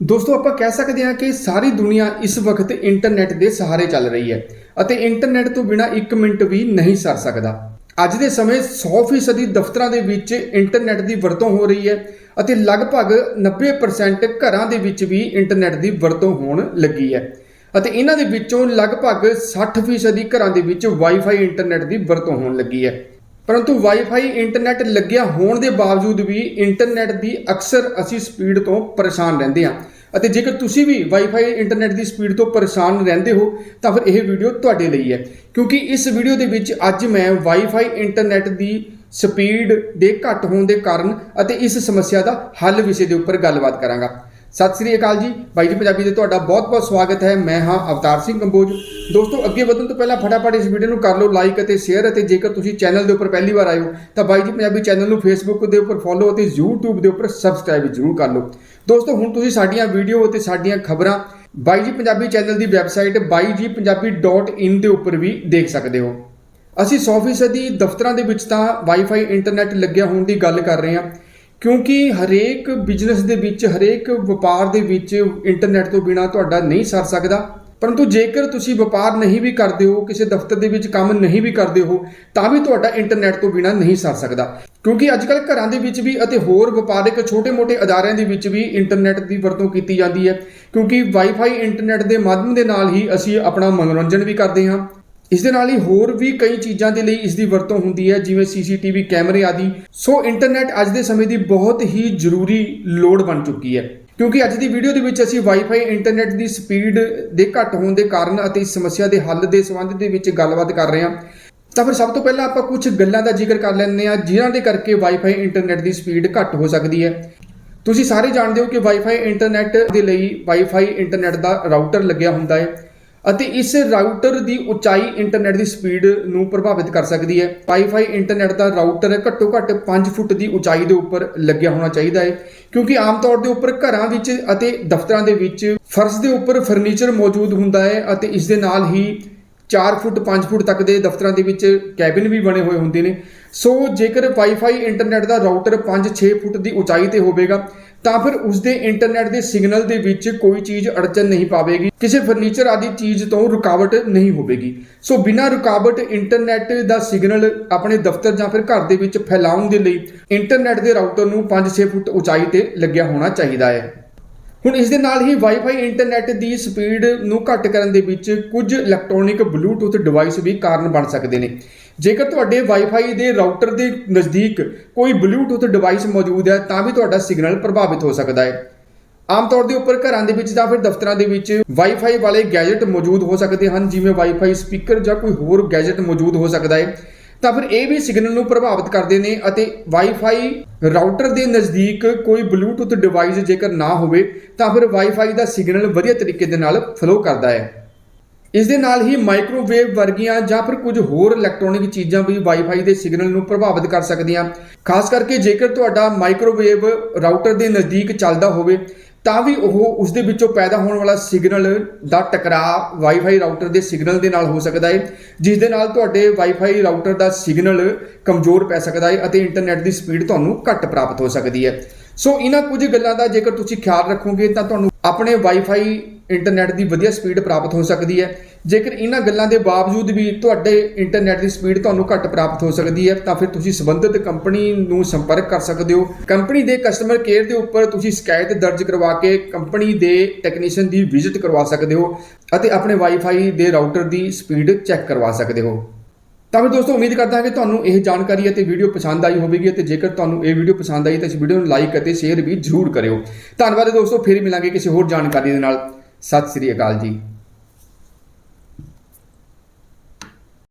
ਦੋਸਤੋ, ਆਪਾਂ ਕਹਿ ਸਕਦੇ ਹਾਂ ਕਿ ਸਾਰੀ ਦੁਨੀਆ ਇਸ ਵਕਤ ਇੰਟਰਨੈਟ ਦੇ ਸਹਾਰੇ ਚੱਲ ਰਹੀ ਹੈ ਅਤੇ ਇੰਟਰਨੈਟ ਤੋਂ ਬਿਨਾ 1 ਮਿੰਟ ਵੀ ਨਹੀਂ ਸਰ ਸਕਦਾ। ਅੱਜ ਦੇ ਸਮੇਂ 100% ਦਫ਼ਤਰਾਂ ਦੇ ਵਿੱਚ ਇੰਟਰਨੈਟ ਦੀ ਵਰਤੋਂ ਹੋ ਰਹੀ ਹੈ ਅਤੇ ਲਗਭਗ 90% ਘਰਾਂ ਦੇ ਵਿੱਚ ਵੀ ਇੰਟਰਨੈਟ ਦੀ ਵਰਤੋਂ ਹੋਣ ਲੱਗੀ ਹੈ ਅਤੇ ਇਹਨਾਂ ਦੇ ਵਿੱਚੋਂ ਲਗਭਗ 60% ਘਰਾਂ ਦੇ ਵਿੱਚ ਵਾਈਫਾਈ ਇੰਟਰਨੈਟ ਦੀ ਵਰਤੋਂ ਹੋਣ ਲੱਗੀ ਹੈ। ਪਰੰਤੂ ਵਾਈਫਾਈ ਇੰਟਰਨੈਟ ਲੱਗਿਆ ਹੋਣ ਦੇ ਬਾਵਜੂਦ ਵੀ ਇੰਟਰਨੈਟ ਦੀ ਅਕਸਰ ਅਸੀਂ ਸਪੀਡ ਤੋਂ ਪਰੇਸ਼ਾਨ ਰਹਿੰਦੇ ਹਾਂ। ਅਤੇ ਜੇਕਰ ਤੁਸੀਂ ਵੀ ਵਾਈਫਾਈ ਇੰਟਰਨੈਟ ਦੀ ਸਪੀਡ ਤੋਂ ਪਰੇਸ਼ਾਨ ਰਹਿੰਦੇ ਹੋ, ਤਾਂ ਫਿਰ ਇਹ ਵੀਡੀਓ ਤੁਹਾਡੇ ਲਈ ਹੈ। ਕਿਉਂਕਿ ਇਸ ਵੀਡੀਓ ਦੇ ਵਿੱਚ ਅੱਜ ਮੈਂ ਵਾਈਫਾਈ ਇੰਟਰਨੈਟ ਦੀ ਸਪੀਡ ਦੇ ਘੱਟ ਹੋਣ ਦੇ ਕਾਰਨ ਅਤੇ ਇਸ ਸਮੱਸਿਆ ਦਾ ਹੱਲ ਵਿਸ਼ੇ ਦੇ ਉੱਪਰ ਗੱਲਬਾਤ ਕਰਾਂਗਾ। ਸਤਿ ਸ੍ਰੀ ਅਕਾਲ ਜੀ। ਬਾਈ ਜੀ ਪੰਜਾਬੀ ਦੇ ਤੁਹਾਡਾ ਬਹੁਤ-ਬਹੁਤ ਸਵਾਗਤ ਹੈ। ਮੈਂ ਹਾਂ ਅਵਤਾਰ ਸਿੰਘ ਕੰਬੋਜ ਦੋਸਤੋ, ਅੱਗੇ ਵਧਣ ਤੋਂ ਪਹਿਲਾਂ ਫਟਾਫਟ ਇਸ ਵੀਡੀਓ ਨੂੰ ਕਰ ਲਓ ਲਾਈਕ ਅਤੇ ਸ਼ੇਅਰ ਅਤੇ ਜੇਕਰ ਤੁਸੀਂ ਚੈਨਲ ਦੇ ਉੱਪਰ ਪਹਿਲੀ ਵਾਰ ਆਏ ਹੋ, ਤਾਂ ਬਾਈ ਜੀ ਪੰਜਾਬੀ ਚੈਨਲ ਨੂੰ ਫੇਸਬੁੱਕ ਦੇ ਉੱਪਰ ਫੋਲੋ ਅਤੇ YouTube ਦੇ ਉੱਪਰ ਸਬਸਕ੍ਰਾਈਬ ਜ਼ਰੂਰ ਕਰ ਲਓ। ਦੋਸਤੋ, ਹੁਣ ਤੁਸੀਂ ਸਾਡੀਆਂ ਵੀਡੀਓ ਅਤੇ ਸਾਡੀਆਂ ਖਬਰਾਂ ਬਾਈ ਜੀ ਪੰਜਾਬੀ ਚੈਨਲ ਦੀ ਵੈਬਸਾਈਟ baijipunjabi.in ਦੇ ਉੱਪਰ ਵੀ ਦੇਖ ਸਕਦੇ ਹੋ। ਅਸੀਂ 100% ਦੀ ਦਫ਼ਤਰਾਂ ਦੇ ਵਿੱਚ ਤਾਂ ਵਾਈਫਾਈ ਇੰਟਰਨੈਟ ਲੱਗਿਆ ਹੋਣ ਦੀ ਗੱਲ ਕਰ ਰਹੇ ਹਾਂ। ਕਿਉਂਕਿ ਹਰੇਕ ਬਿਜ਼ਨਸ ਦੇ ਵਿੱਚ, ਹਰੇਕ ਵਪਾਰ ਦੇ ਵਿੱਚ ਇੰਟਰਨੈਟ ਤੋਂ ਬਿਨਾ ਤੁਹਾਡਾ ਨਹੀਂ ਸਰ ਸਕਦਾ। ਪਰੰਤੂ ਜੇਕਰ ਤੁਸੀਂ ਵਪਾਰ ਨਹੀਂ ਵੀ ਕਰਦੇ ਹੋ, ਕਿਸੇ ਦਫ਼ਤਰ ਦੇ ਵਿੱਚ ਕੰਮ ਨਹੀਂ ਵੀ ਕਰਦੇ ਹੋ, ਤਾਂ ਵੀ ਤੁਹਾਡਾ ਇੰਟਰਨੈਟ ਤੋਂ ਬਿਨਾ ਨਹੀਂ ਸਰ ਸਕਦਾ। ਕਿਉਂਕਿ ਅੱਜਕੱਲ ਘਰਾਂ ਦੇ ਵਿੱਚ ਵੀ ਅਤੇ ਹੋਰ ਵਪਾਰਕ ਛੋਟੇ-ਮੋਟੇ ਅਦਾਰਿਆਂ ਦੇ ਵਿੱਚ ਵੀ ਇੰਟਰਨੈਟ ਦੀ ਵਰਤੋਂ ਕੀਤੀ ਜਾਂਦੀ ਹੈ। ਕਿਉਂਕਿ ਵਾਈਫਾਈ ਇੰਟਰਨੈਟ ਦੇ ਮਾਧਿਅਮ ਦੇ ਨਾਲ ਹੀ ਅਸੀਂ ਆਪਣਾ ਮਨੋਰੰਜਨ ਵੀ ਕਰਦੇ ਹਾਂ। ਇਸ ਦੇ ਨਾਲ ਹੀ ਹੋਰ ਵੀ ਕਈ ਚੀਜ਼ਾਂ ਦੇ ਲਈ ਇਸ ਦੀ ਵਰਤੋਂ ਹੁੰਦੀ ਹੈ, ਜਿਵੇਂ ਸੀਸੀਟੀਵੀ ਕੈਮਰੇ ਆਦਿ। ਸੋ ਇੰਟਰਨੈਟ ਅੱਜ ਦੇ ਸਮੇਂ ਦੀ ਬਹੁਤ ਹੀ ਜ਼ਰੂਰੀ ਲੋੜ ਬਣ ਚੁੱਕੀ ਹੈ। ਕਿਉਂਕਿ ਅੱਜ ਦੀ ਵੀਡੀਓ ਦੇ ਵਿੱਚ ਅਸੀਂ ਵਾਈਫਾਈ ਇੰਟਰਨੈਟ ਦੀ ਸਪੀਡ ਦੇ ਘੱਟ ਹੋਣ ਦੇ ਕਾਰਨ ਅਤੇ ਇਸ ਸਮੱਸਿਆ ਦੇ ਹੱਲ ਦੇ ਸੰਬੰਧ ਦੇ ਵਿੱਚ ਗੱਲਬਾਤ ਕਰ ਰਹੇ ਹਾਂ। ਤਾਂ ਫਿਰ ਸਭ ਤੋਂ ਪਹਿਲਾਂ ਆਪਾਂ ਕੁਝ ਗੱਲਾਂ ਦਾ ਜ਼ਿਕਰ ਕਰ ਲੈਂਦੇ ਹਾਂ, ਜਿਨ੍ਹਾਂ ਦੇ ਕਰਕੇ ਵਾਈਫਾਈ ਇੰਟਰਨੈਟ ਦੀ ਸਪੀਡ ਘੱਟ ਹੋ ਸਕਦੀ ਹੈ। ਤੁਸੀਂ ਸਾਰੇ ਜਾਣਦੇ ਹੋ ਕਿ ਵਾਈਫਾਈ ਇੰਟਰਨੈਟ ਦੇ ਲਈ ਵਾਈਫਾਈ ਇੰਟਰਨੈਟ ਦਾ ਰਾਊਟਰ ਲੱਗਿਆ ਹੁੰਦਾ ਹੈ। ਅਤੇ ਇਸ ਰਾਊਟਰ ਦੀ ਉਚਾਈ ਇੰਟਰਨੈਟ ਦੀ ਸਪੀਡ ਨੂੰ ਪ੍ਰਭਾਵਿਤ ਕਰ ਸਕਦੀ ਹੈ। ਵਾਈਫਾਈ ਇੰਟਰਨੈਟ ਦਾ ਰਾਊਟਰ ਘੱਟੋ ਘੱਟ 5 ਫੁੱਟ ਦੀ ਉਚਾਈ ਦੇ ਉੱਪਰ ਲੱਗਿਆ ਹੋਣਾ ਚਾਹੀਦਾ ਹੈ, ਕਿਉਂਕਿ ਆਮ ਤੌਰ ਦੇ ਉੱਪਰ ਘਰਾਂ ਵਿੱਚ ਅਤੇ ਦਫ਼ਤਰਾਂ ਦੇ ਵਿੱਚ ਫਰਸ਼ ਦੇ ਉੱਪਰ ਫਰਨੀਚਰ ਮੌਜੂਦ ਹੁੰਦਾ ਹੈ ਅਤੇ ਇਸ ਦੇ ਨਾਲ ਹੀ 4 ਫੁੱਟ 5 ਫੁੱਟ ਤੱਕ ਦੇ ਦਫ਼ਤਰਾਂ ਦੇ ਵਿੱਚ ਕੈਬਿਨ ਵੀ ਬਣੇ ਹੋਏ ਹੁੰਦੇ ਨੇ। ਸੋ ਜੇਕਰ ਵਾਈਫਾਈ ਇੰਟਰਨੈਟ ਦਾ ਰਾਊਟਰ 5-6 ਫੁੱਟ ਦੀ ਉਚਾਈ ਤੇ ਹੋਵੇਗਾ ਤਾਂ ਫਿਰ ਉਸ ਦੇ ਇੰਟਰਨੈਟ ਦੇ ਸਿਗਨਲ ਦੇ ਵਿੱਚ ਕੋਈ ਚੀਜ਼ ਅੜਚਨ ਨਹੀਂ ਪਾਵੇਗੀ, ਕਿਸੇ ਫਰਨੀਚਰ ਆਦਿ ਚੀਜ਼ ਤੋਂ ਰੁਕਾਵਟ ਨਹੀਂ ਹੋਵੇਗੀ। ਸੋ ਬਿਨਾਂ ਰੁਕਾਵਟ ਇੰਟਰਨੈਟ ਦਾ ਸਿਗਨਲ ਆਪਣੇ ਦਫ਼ਤਰ ਜਾਂ ਫਿਰ ਘਰ ਦੇ ਵਿੱਚ ਫੈਲਾਉਣ ਦੇ ਲਈ ਇੰਟਰਨੈਟ ਦੇ ਰਾਊਟਰ ਨੂੰ 5-6 ਫੁੱਟ ਉਚਾਈ ਤੇ ਲੱਗਿਆ ਹੋਣਾ ਚਾਹੀਦਾ ਹੈ। ਹੁਣ ਇਸ ਦੇ ਨਾਲ ਹੀ ਵਾਈਫਾਈ ਇੰਟਰਨੈਟ ਦੀ ਸਪੀਡ ਨੂੰ ਘੱਟ ਕਰਨ ਦੇ ਵਿੱਚ ਕੁਝ ਇਲੈਕਟ੍ਰੋਨਿਕ ਬਲੂਟੁੱਥ ਡਿਵਾਈਸ ਵੀ ਕਾਰਨ ਬਣ ਸਕਦੇ ਨੇ। ਜੇਕਰ ਤੁਹਾਡੇ ਵਾਈਫਾਈ ਦੇ ਰਾਊਟਰ ਦੇ ਨਜ਼ਦੀਕ ਕੋਈ ਬਲੂਟੁੱਥ ਡਿਵਾਈਸ ਮੌਜੂਦ ਹੈ, ਤਾਂ ਵੀ ਤੁਹਾਡਾ ਸਿਗਨਲ ਪ੍ਰਭਾਵਿਤ ਹੋ ਸਕਦਾ ਹੈ। ਆਮ ਤੌਰ ਦੇ ਉੱਪਰ ਘਰਾਂ ਦੇ ਵਿੱਚ ਜਾਂ ਫਿਰ ਦਫ਼ਤਰਾਂ ਦੇ ਵਿੱਚ ਵਾਈਫਾਈ ਵਾਲੇ ਗੈਜਟ ਮੌਜੂਦ ਹੋ ਸਕਦੇ ਹਨ, ਜਿਵੇਂ ਵਾਈਫਾਈ ਸਪੀਕਰ ਜਾਂ ਕੋਈ ਹੋਰ ਗੈਜਟ ਮੌਜੂਦ ਹੋ ਸਕਦਾ ਹੈ। ਤਾਂ ਫਿਰ ਇਹ ਵੀ ਸਿਗਨਲ ਨੂੰ ਪ੍ਰਭਾਵਿਤ ਕਰਦੇ ਨੇ ਅਤੇ ਵਾਈਫਾਈ ਰਾਊਟਰ ਦੇ ਨਜ਼ਦੀਕ ਕੋਈ ਬਲੂਟੁੱਥ ਡਿਵਾਈਸ ਜੇਕਰ ਨਾ ਹੋਵੇ, ਤਾਂ ਫਿਰ ਵਾਈਫਾਈ ਦਾ ਸਿਗਨਲ ਵਧੀਆ ਤਰੀਕੇ ਦੇ ਨਾਲ ਫਲੋ ਕਰਦਾ ਹੈ। ਇਸ ਦੇ ਨਾਲ ਹੀ ਮਾਈਕ੍ਰੋਵੇਵ ਵਰਗੀਆਂ ਜਾਂ ਫਿਰ ਕੁਝ ਹੋਰ ਇਲੈਕਟ੍ਰੋਨਿਕ ਚੀਜ਼ਾਂ ਵੀ ਵਾਈਫਾਈ ਦੇ ਸਿਗਨਲ ਨੂੰ ਪ੍ਰਭਾਵਿਤ ਕਰ ਸਕਦੀਆਂ। ਖਾਸ ਕਰਕੇ ਜੇਕਰ ਤੁਹਾਡਾ ਮਾਈਕ੍ਰੋਵੇਵ ਰਾਊਟਰ ਦੇ ਨਜ਼ਦੀਕ ਚੱਲਦਾ ਹੋਵੇ ਤਾਂ ਵੀ ਉਹ ਉਸ ਦੇ ਵਿੱਚੋਂ ਪੈਦਾ ਹੋਣ ਵਾਲਾ ਸਿਗਨਲ ਦਾ ਟਕਰਾਅ ਵਾਈਫਾਈ ਰਾਊਟਰ ਦੇ ਸਿਗਨਲ ਦੇ ਨਾਲ ਹੋ ਸਕਦਾ ਹੈ ਜਿਸ ਦੇ ਨਾਲ ਤੁਹਾਡੇ ਵਾਈਫਾਈ ਰਾਊਟਰ ਦਾ ਸਿਗਨਲ ਕਮਜ਼ੋਰ ਪੈ ਸਕਦਾ ਹੈ ਅਤੇ ਇੰਟਰਨੈਟ ਦੀ ਸਪੀਡ ਤੁਹਾਨੂੰ ਘੱਟ ਪ੍ਰਾਪਤ ਹੋ ਸਕਦੀ ਹੈ ਸੋ ਇਹਨਾਂ ਕੁਝ ਗੱਲਾਂ ਦਾ ਜੇਕਰ ਤੁਸੀਂ ਖਿਆਲ ਰੱਖੋਗੇ ਤਾਂ ਤੁਹਾਨੂੰ ਆਪਣੇ ਵਾਈਫਾਈ ਇੰਟਰਨੈਟ ਦੀ ਵਧੀਆ ਸਪੀਡ ਪ੍ਰਾਪਤ ਹੋ ਸਕਦੀ ਹੈ। ਜੇਕਰ ਇਹਨਾਂ ਗੱਲਾਂ ਦੇ ਬਾਵਜੂਦ ਵੀ ਤੁਹਾਡੇ ਇੰਟਰਨੈਟ ਦੀ ਸਪੀਡ ਤੁਹਾਨੂੰ ਘੱਟ ਪ੍ਰਾਪਤ ਹੋ ਸਕਦੀ ਹੈ, ਤਾਂ ਫਿਰ ਤੁਸੀਂ ਸੰਬੰਧਿਤ ਕੰਪਨੀ ਨੂੰ ਸੰਪਰਕ ਕਰ ਸਕਦੇ ਹੋ। ਕੰਪਨੀ ਦੇ ਕਸਟਮਰ ਕੇਅਰ ਦੇ ਉੱਪਰ ਤੁਸੀਂ ਸ਼ਿਕਾਇਤ ਦਰਜ ਕਰਵਾ ਕੇ ਕੰਪਨੀ ਦੇ ਟੈਕਨੀਸ਼ੀਅਨ ਦੀ ਵਿਜ਼ਿਟ ਕਰਵਾ ਸਕਦੇ ਹੋ ਅਤੇ ਆਪਣੇ ਵਾਈਫਾਈ ਦੇ ਰਾਊਟਰ ਦੀ ਸਪੀਡ ਚੈੱਕ ਕਰਵਾ ਸਕਦੇ ਹੋ। ਤਾਂ ਵੀ ਦੋਸਤੋ, ਉਮੀਦ ਕਰਦਾ ਹਾਂ ਕਿ ਤੁਹਾਨੂੰ ਇਹ ਜਾਣਕਾਰੀ ਅਤੇ ਵੀਡੀਓ ਪਸੰਦ ਆਈ ਹੋਵੇਗੀ ਅਤੇ ਜੇਕਰ ਤੁਹਾਨੂੰ ਇਹ ਵੀਡੀਓ ਪਸੰਦ ਆਈ ਤਾਂ ਇਸ ਵੀਡੀਓ ਨੂੰ ਲਾਈਕ ਅਤੇ ਸ਼ੇਅਰ ਵੀ ਜ਼ਰੂਰ ਕਰਿਓ। ਧੰਨਵਾਦ ਦੋਸਤੋ, ਫਿਰ ਮਿਲਾਂਗੇ ਕਿਸੇ ਹੋਰ ਜਾਣਕਾਰੀ ਦੇ ਨਾਲ। ਸਤਿ ਸ੍ਰੀ ਅਕਾਲ ਜੀ।